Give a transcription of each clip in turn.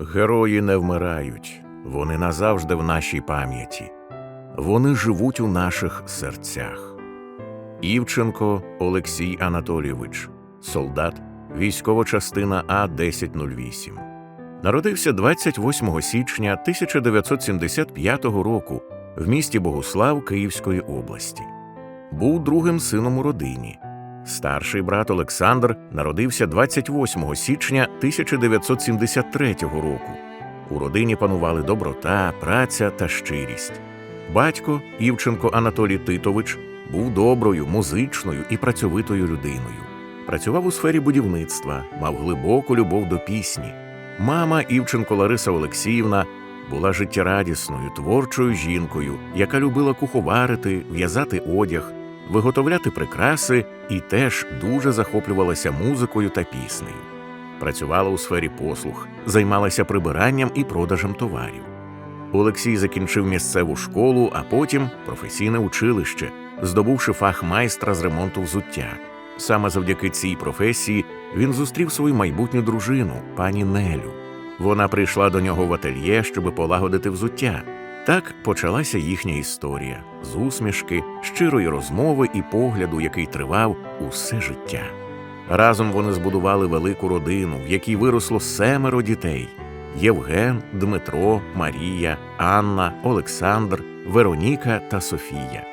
Герої не вмирають, вони назавжди в нашій пам'яті. Вони живуть у наших серцях. Івченко Олексій Анатолійович, солдат, військова частина А 1008. Народився 28 січня 1975 року в місті Богуслав Київської області. Був другим сином у родині. Старший брат Олександр народився 28 січня 1973 року. У родині панували доброта, праця та щирість. Батько Івченко Анатолій Титович був доброю, музичною і працьовитою людиною. Працював у сфері будівництва, мав глибоку любов до пісні. Мама Івченко Лариса Олексіївна була життєрадісною, творчою жінкою, яка любила куховарити, в'язати одяг, виготовляти прикраси і теж дуже захоплювалася музикою та піснею. Працювала у сфері послуг, займалася прибиранням і продажем товарів. Олексій закінчив місцеву школу, а потім професійне училище, здобувши фах майстра з ремонту взуття. Саме завдяки цій професії він зустрів свою майбутню дружину, пані Нелю. Вона прийшла до нього в ательє, щоби полагодити взуття. Так почалася їхня історія з усмішки, щирої розмови і погляду, який тривав усе життя. Разом вони збудували велику родину, в якій виросло семеро дітей: Євген, Дмитро, Марія, Анна, Олександр, Вероніка та Софія.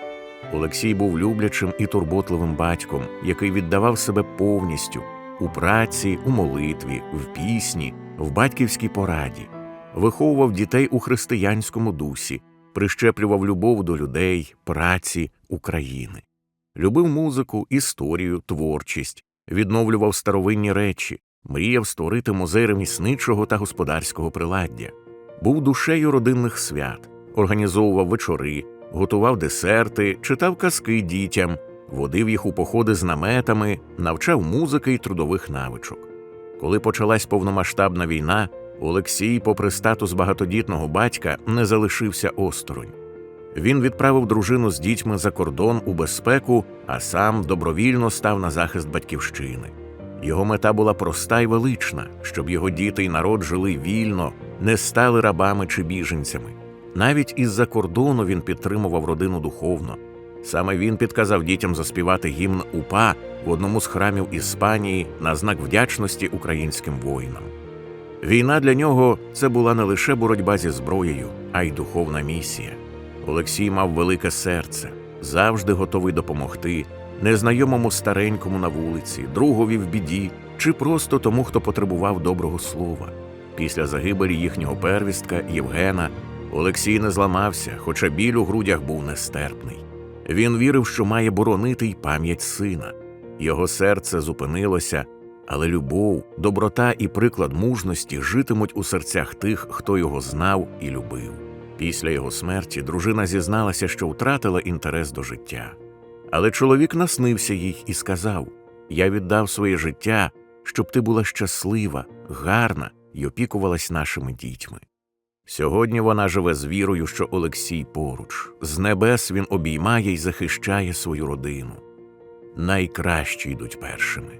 Олексій був люблячим і турботливим батьком, який віддавав себе повністю у праці, у молитві, в пісні, в батьківській пораді, виховував дітей у християнському дусі, прищеплював любов до людей, праці, України. Любив музику, історію, творчість, відновлював старовинні речі, мріяв створити музей ремісничого та господарського приладдя, був душею родинних свят, організовував вечори, готував десерти, читав казки дітям, водив їх у походи з наметами, навчав музики й трудових навичок. Коли почалась повномасштабна війна, Олексій, попри статус багатодітного батька, не залишився осторонь. Він відправив дружину з дітьми за кордон у безпеку, а сам добровільно став на захист батьківщини. Його мета була проста й велична, щоб його діти й народ жили вільно, не стали рабами чи біженцями. Навіть із-за кордону він підтримував родину духовно. Саме він підказав дітям заспівати гімн УПА в одному з храмів Іспанії на знак вдячності українським воїнам. Війна для нього це була не лише боротьба зі зброєю, а й духовна місія. Олексій мав велике серце, завжди готовий допомогти незнайомому старенькому на вулиці, другові в біді чи просто тому, хто потребував доброго слова. Після загибелі їхнього первістка Євгена Олексій не зламався, хоча біль у грудях був нестерпний. Він вірив, що має боронити й пам'ять сина. Його серце зупинилося, але любов, доброта і приклад мужності житимуть у серцях тих, хто його знав і любив. Після його смерті дружина зізналася, що втратила інтерес до життя. Але чоловік наснився їй і сказав: Я віддав своє життя, щоб ти була щаслива, гарна і опікувалась нашими дітьми. Сьогодні вона живе з вірою, що Олексій поруч, з небес він обіймає й захищає свою родину. Найкращі йдуть першими